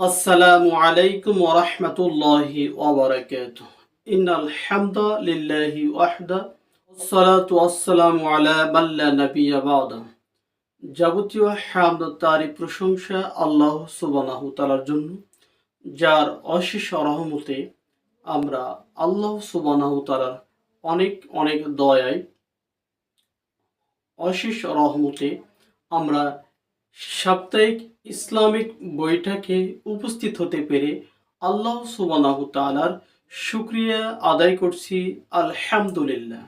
السلام عليكم ورحمة الله وبركاته إن الحمد لله وحده والصلاة والسلام على من لا نبي بعده যাবতীয় হামদ তারই প্রশংসা আল্লাহ সুবহানাহু তাআলার জন্য যার অশেষ রহমতে আমরা আল্লাহ সুবহানাহু তাআলার অনেক অনেক দয়ায় অশেষ রহমতে আমরা সাপ্তাহিক ইসলামিক বৈঠকে উপস্থিত হতে পেরে আল্লাহ সুবহানাহু তাআলার শুক্রিয়া আদায় করছি, আলহামদুলিল্লাহ।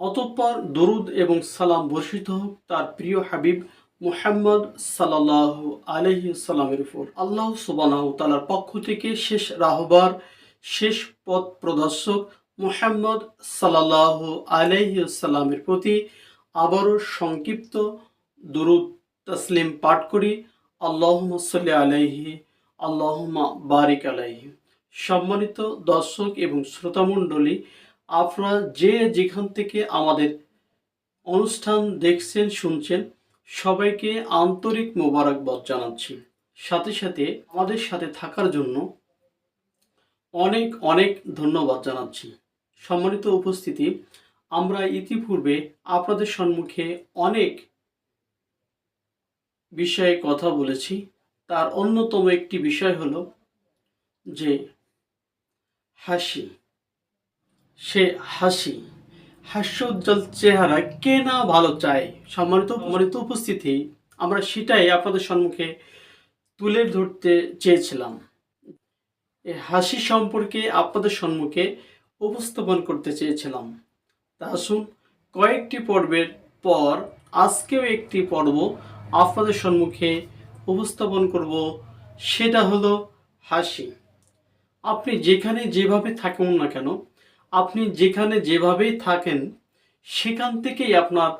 অতঃপর দরুদ এবং সালাম বর্ষিত হোক তার প্রিয় হাবিব মুহাম্মদ সাল্লাহ আলহি সাল্লামের উপর। আল্লাহ সুবহানাহু তাআলার পক্ষ থেকে শেষ রাহবার, শেষ পথ প্রদর্শক মুহাম্মদ সাল্লাহ আলহি সাল্লামের প্রতি আবারও সংক্ষিপ্ত দরুদ তসলিম পাঠ করি। আল্লাহুম্মা সাল্লি আলাইহি, আল্লাহুম্মা বারিক আলাইহি। সম্মানিত দর্শক এবং শ্রোতামণ্ডলী, আপনারা যে যেখান থেকে আমাদের অনুষ্ঠান দেখছেন, শুনছেন, সবাইকে আন্তরিক মোবারকবাদ জানাচ্ছি। সাথে সাথে আমাদের সাথে থাকার জন্য অনেক অনেক ধন্যবাদ জানাচ্ছি। সম্মানিত উপস্থিতি, আমরা ইতিপূর্বে আপনাদের সম্মুখে অনেক বিষয়ে কথা বলেছি। তার অন্যতম একটি বিষয় হলো যে হাসি। সে হাসি, হাস্যোজ্জ্বল চেহারা কে না ভালো চায়? সম্মানিত সম্মানিত উপস্থিতি, আমরা সেটাই আপনাদের সম্মুখে তুলে ধরতে চেয়েছিলাম। হাসি সম্পর্কে আপনাদের সম্মুখে উপস্থাপন করতে চেয়েছিলাম। তা আসুন, কয়েকটি পর্বের পর আজকেও একটি পর্ব আপনাদের সম্মুখে উপস্থাপন করব, সেটা হলো হাসি। আপনি যেখানে যেভাবে থাকুন না কেন, আপনি যেখানে যেভাবেই থাকেন, সেখান থেকেই আপনার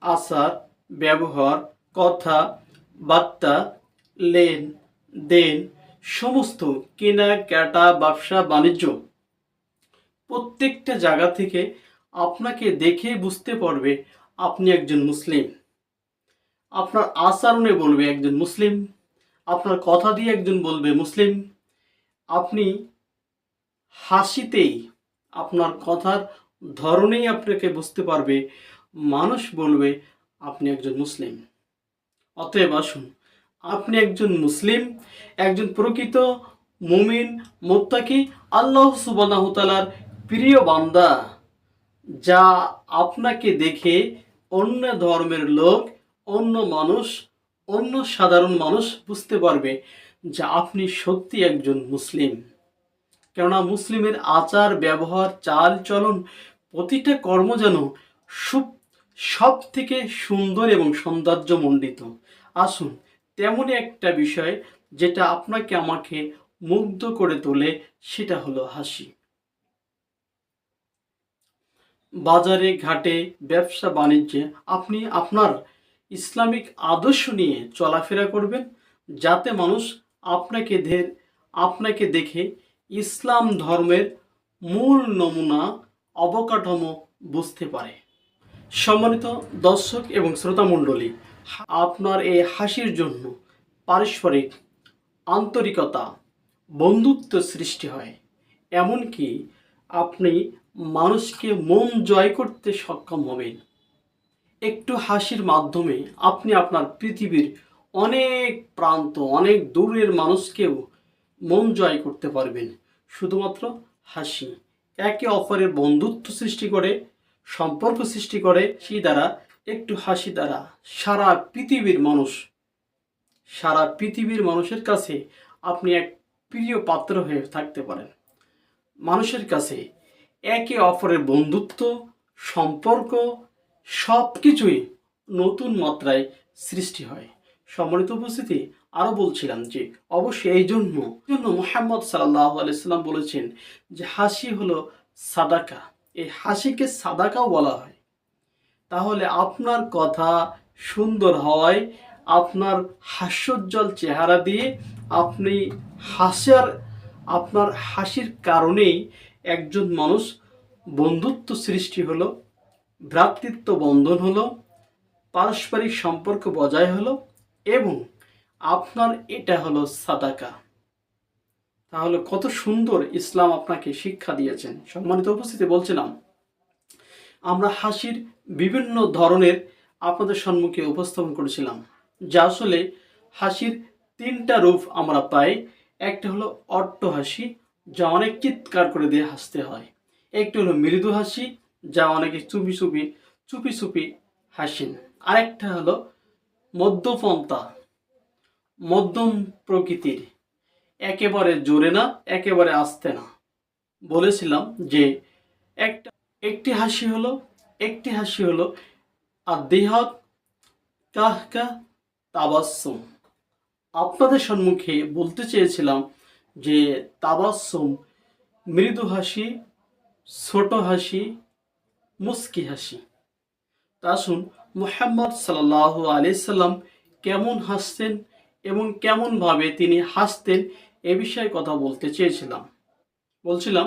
আচার, ব্যবহার, কথা, বার্তা, লেন দেন, সমস্ত কেনা, কাটা, ব্যবসা, বাণিজ্য প্রত্যেকটা জায়গা থেকে আপনাকে দেখে বুঝতে পারবে আপনি একজন মুসলিম। আপনার আচরণে বলবে একজন মুসলিম, আপনার কথা দিয়ে একজন বলবে মুসলিম। আপনি হাসিতেই আপনার কথার ধরনেই আপনাকে বুঝতে পারবে, মানুষ বলবে আপনি একজন মুসলিম। অতএব আসুন, আপনি একজন মুসলিম, একজন প্রকৃত মুমিন, মোত্তাকি, আল্লাহ সুবানাহ তালার প্রিয় বান্দা, যা আপনাকে দেখে অন্য ধর্মের লোক অন্য মানুষ, অন্য সাধারণ মানুষ বুঝতে পারবে যে আপনি সত্যি একজন মুসলিম। কেননা মুসলিমের আচার, ব্যবহার, চাল চলন প্রতিটা কর্ম যেন সব থেকে সুন্দর এবং সৌন্দর্যমণ্ডিত। আসুন, তেমনই একটা বিষয় যেটা আপনাকে আমাকে মুগ্ধ করে তোলে, সেটা হলো হাসি। বাজারে, ঘাটে, ব্যবসা, বাণিজ্যে আপনি আপনার ইসলামিক আদর্শ নিয়ে চলাফেরা করবেন যাতে মানুষ আপনাকে ধের, আপনাকে দেখে ইসলাম ধর্মের মূল নমুনা, অবকাঠামো বুঝতে পারে। সম্মানিত দর্শক এবং শ্রোতামণ্ডলী আপনার এই হাসির জন্য পারস্পরিক আন্তরিকতা, বন্ধুত্ব সৃষ্টি হয়। এমনকি আপনি মানুষকে মন জয় করতে সক্ষম হবেন। একটু হাসির মাধ্যমে আপনি আপনার পৃথিবীর অনেক প্রান্ত, অনেক দূরের মানুষকেও মন জয় করতে পারবেন। শুধুমাত্র হাসি। একে অপরের বন্ধুত্ব সৃষ্টি করে, সম্পর্ক সৃষ্টি করে, সেই দ্বারা একটু হাসি দ্বারা সারা পৃথিবীর মানুষ, সারা পৃথিবীর মানুষের কাছে আপনি এক প্রিয় পাত্র হয়ে থাকতে পারেন। মানুষের কাছে একে অপরের বন্ধুত্ব, সম্পর্ক সব কিছুই নতুন মাত্রায় সৃষ্টি হয়। সম্মানিত উপস্থিতি, আরও বলছিলাম যে, অবশ্যই এই জন্য জন্য মোহাম্মদ সাল্লাহ আলাইসাল্লাম বলেছেন যে, হাসি হলো সাদাকা। এই হাসিকে সাদাকাও বলা হয়। তাহলে আপনার কথা সুন্দর হয়, আপনার হাস্যোজ্জ্বল চেহারা দিয়ে আপনি হাসার আপনার হাসির কারণেই একজন মানুষ বন্ধুত্ব সৃষ্টি হলো। ভ্রাতৃত্ব বন্ধন হলো, পারস্পরিক সম্পর্ক বজায় হলো এবং আপনার এটা হলো সাদাকা। তাহলে কত সুন্দর ইসলাম আপনাকে শিক্ষা দিয়েছেন। সম্মানিত উপস্থিতি বলছিলাম, আমরা হাসির বিভিন্ন ধরনের আপনাদের সম্মুখে উপস্থাপন করেছিলাম, যা আসলে হাসির তিনটা রূপ আমরা পাই। একটা হলো অট্ট হাসি, যা অনেক চিৎকার করে দিয়ে হাসতে হয়। একটি হলো মৃদু হাসি যা অনেকে চুপি চুপি চুপি চুপি হাসেন। আরেকটা হলো মধ্যপন্থা। মধ্যম প্রকৃতির। একেবারে জোরে না, একেবারে আসতে না। বলেছিলাম যে একটা, একটি হাসি হলো, একটি হাসি হলো আর দেহাত কাহকা তাবাসুম আপনাদের সম্মুখে বলতে চেয়েছিলাম যে তাবাসুম মৃদু হাসি, ছোট হাসি মুস্কি হাসি। আসুন মুহাম্মদ সাল্লাহ আলি সাল্লাম কেমন হাসতেন এবং কেমনভাবে তিনি হাসতেন এ বিষয়ে কথা বলতে চেয়েছিলাম। বলছিলাম,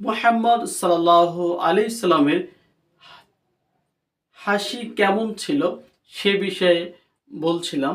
মুহাম্মদ সাল্লাহ আলি সাল্লামের হাসি কেমন ছিল সে বিষয়ে বলছিলাম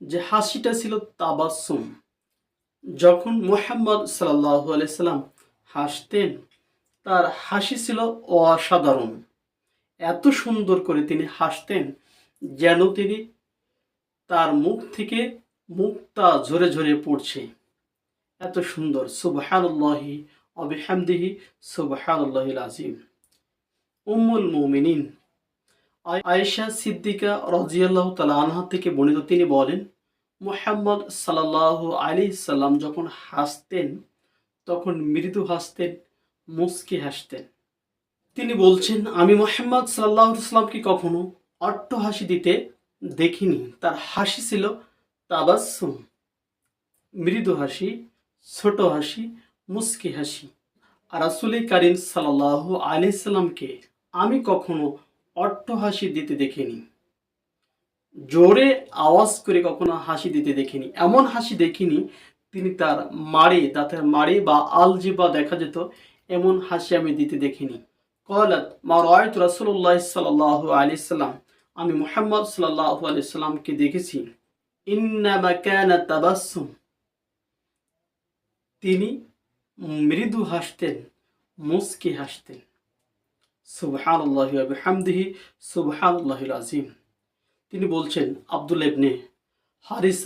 যে হাসিটা ছিল তাবাসুম যখন মুহাম্মদ সাল্লাহ আলাইসাল্লাম হাসতেন তার হাসি ছিল অসাধারণ। এত সুন্দর করে তিনি হাসতেন যেন তিনি তার মুখ থেকে মুক্তা ঝরে ঝরে পড়ছে। এত সুন্দর। সুবহানুল্লাহি অবিহামদিহি সুবহানুল্লাহিল আজিম উম্মুল মুমিনিন। আয়েশা সিদ্দিকা রাজিয়াল্লাহ তালা আনহা থেকে বর্ণিত তিনি বলেন, মোহাম্মদ সাল্লাহ আলী সাল্লাম যখন হাসতেন, তখন মৃদু হাসতেন মুস্কি হাসতেন। তিনি বলছেন, আমি মোহাম্মদ সাল্লাহ সাল্লামকে কখনো অট্ট হাসি দিতে দেখিনি। তার হাসি ছিল তাবাসুম মৃদু হাসি, ছোট হাসি, মুস্কি হাসি। আর রাসুল করিম সাল্লাহ আলি সাল্লামকে আমি কখনো অট্ট হাসি দিতে দেখিনি। জোরে আওয়াজ করে কখনো হাসি দিতে দেখিনি। এমন হাসি দেখিনি, তিনি তার মাড়ি, দাঁতের মাড়ি বা আলজিবা দেখা যেত এমন হাসি আমি দিতে দেখিনি। কলাত, মা রয়ত রাসুল্লাহ সাল্লাহ আলি সাল্লাম আমি মুহাম্মদ সাল্লাহ আলি সাল্লামকে দেখেছি। তাবাসুম তিনি মৃদু হাসতেন, মুস্কি হাসতেন। বিহামদিহি, সুবহানাল্লাহিল আজিম তিনি বলছেন, আব্দুল ইবনে হারিস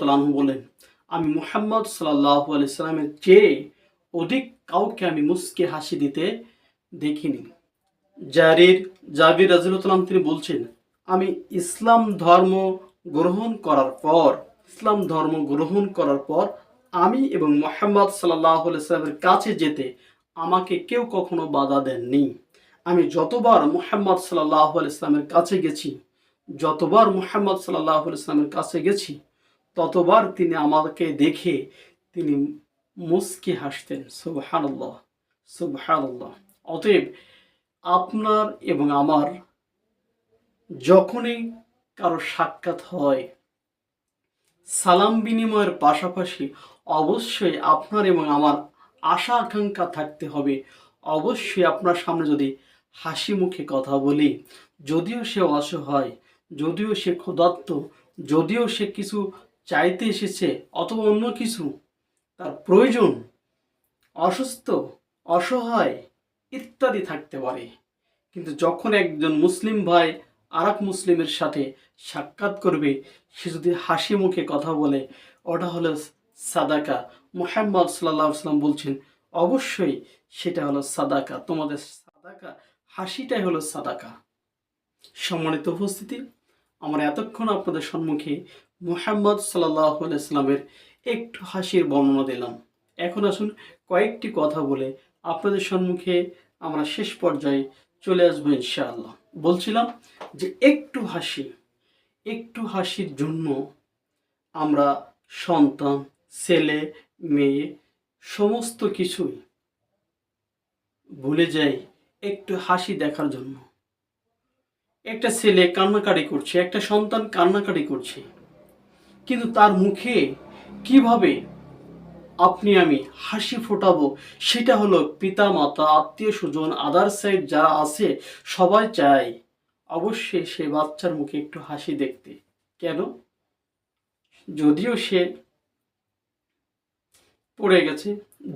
তালাহু বলেন, আমি মুহাম্মদ সাল্লাহ আলাইসাল্লামের চেয়ে অধিক কাউকে আমি মুস্কে হাসি দিতে দেখিনি। জারির, জাবির রাজিউল্লাম তিনি বলছেন, আমি ইসলাম ধর্ম গ্রহণ করার পর, ইসলাম ধর্ম গ্রহণ করার পর আমি এবং মোহাম্মদ সাল্লাহ সাল্লামের কাছে যেতে আমাকে কেউ কখনো বাধা দেননি। আমি যতবার মোহাম্মদ সাল্লাহ ইসলামের কাছে গেছি, যতবার মুহাম্মদ সাল্লাহ ইসলামের কাছে গেছি, ততবার তিনি আমাকে দেখে তিনি মুস্কি হাসতেন, সুবহানাল্লাহ সুবহানাল্লাহ। অতএব আপনার এবং আমার যখনই কারও সাক্ষাৎ হয়, সালাম বিনিময়ের পাশাপাশি অবশ্যই আপনার এবং আমার আশা আকাঙ্ক্ষা থাকতে হবে। অবশ্যই আপনার সামনে যদি হাসি মুখে কথা বলি, যদিও সে অসহায় যদিও সে ক্ষুধার্ত, যদিও সে কিছু চাইতে এসেছে অথবা অন্য কিছু তার প্রয়োজন, অসুস্থ, অসহায় ইত্যাদি থাকতে পারে। কিন্তু যখন একজন মুসলিম ভাই আর মুসলিমের সাথে সাক্ষাৎ করবে, সে যদি হাসি মুখে কথা বলে, ওটা হলো সাদাকা। মুহাম্মদ সাল্লাহ সাল্লাম বলছেন, অবশ্যই সেটা হলো সাদাকা। তোমাদের সাদাকা, হাসিটাই হলো সাদাকা। সম্মানিত উপস্থিতি, আমরা এতক্ষণ আপনাদের সম্মুখে মুহাম্মদ সাল্লাহ সাল্লামের একটু হাসির বর্ণনা দিলাম। এখন আসুন কয়েকটি কথা বলে আপনাদের সম্মুখে আমরা শেষ পর্যায়ে চলে আসব ইনশাআল্লাহ। বলছিলাম যে একটু হাসি, একটু হাসির জন্য আমরা সন্তান, ছেলে, মেয়ে সমস্ত কিছুই ভুলে যাই একটু হাসি দেখার জন্য। একটা ছেলে কান্নাকাটি করছে, একটা সন্তান কান্নাকাটি করছে, কিন্তু তার মুখে কীভাবে আপনি আমি হাসি ফোটাবো? সেটা হলো পিতা মাতা আত্মীয় স্বজন আদার সাইড যারা আছে, সবাই চায় অবশ্যই সে বাচ্চার মুখে একটু হাসি দেখতে। কেন? যদিও সে পড়ে গেছে,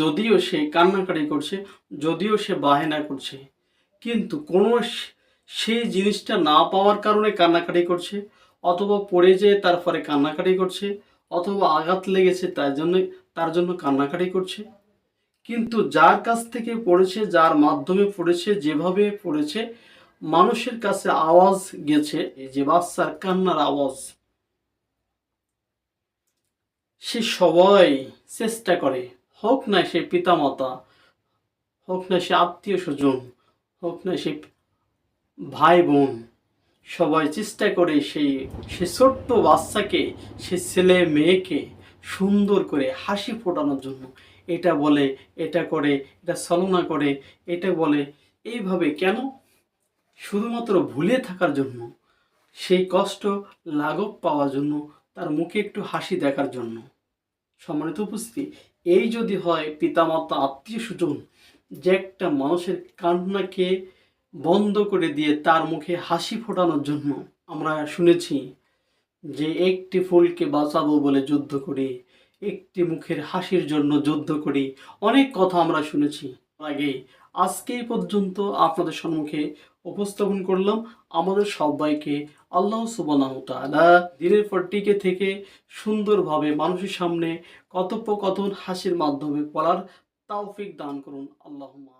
যদিও সে কান্নাকাটি করছে, যদিও সে বাহেনা করছে, কিন্তু কোনো সেই জিনিসটা না পাওয়ার কারণে কান্নাকাটি করছে, অথবা পড়ে যেয়ে তারপরে কান্নাকাটি করছে অথবা আঘাত লেগেছে তার জন্য তার জন্য কান্নাকাটি করছে। কিন্তু যার কাছ থেকে পড়েছে, যার মাধ্যমে পড়েছে, যেভাবে পড়েছে, মানুষের কাছে আওয়াজ গেছে, এই যে বাচ্চার কান্নার আওয়াজ। সে সবাই চেষ্টা করে, হোক না সে পিতামাতা, হোক না সে আত্মীয় স্বজন, হোক না সে ভাই বোন সবাই চেষ্টা করে সেই সে ছোট্ট বাচ্চাকে সে ছেলে মেয়েকে সুন্দর করে হাসি ফোটানোর জন্য। এটা বলে, এটা করে, এটা ছলনা করে, এটা বলে। এইভাবে কেন? শুধুমাত্র ভুলে থাকার জন্য, সেই কষ্ট, লাঘব পাওয়ার জন্য, তার মুখে একটু হাসি দেখার জন্য। সম্মানিত উপস্থিতি, এই যদি হয় পিতামাতা আত্মীয় স্বজন যে একটা মানুষের কান্নাকে বন্ধ করে দিয়ে তার মুখে হাসি ফোটানোর জন্য আমরা শুনেছি যে একটি ফুলকে বাঁচাবো বলে যুদ্ধ করি, একটি মুখের হাসির জন্য যুদ্ধ করি। অনেক কথা আমরা শুনেছি। আগে আজকে পর্যন্ত আপনাদের সম্মুখে উপস্থাপন করলাম। আমাদের সবাইকে আল্লাহ সুবহানাহু ওয়া দিনের পর টিকে থেকে সুন্দরভাবে মানুষের সামনে কথোপকথন হাসির মাধ্যমে পড়ার তাওফিক দান করুন। আমিন।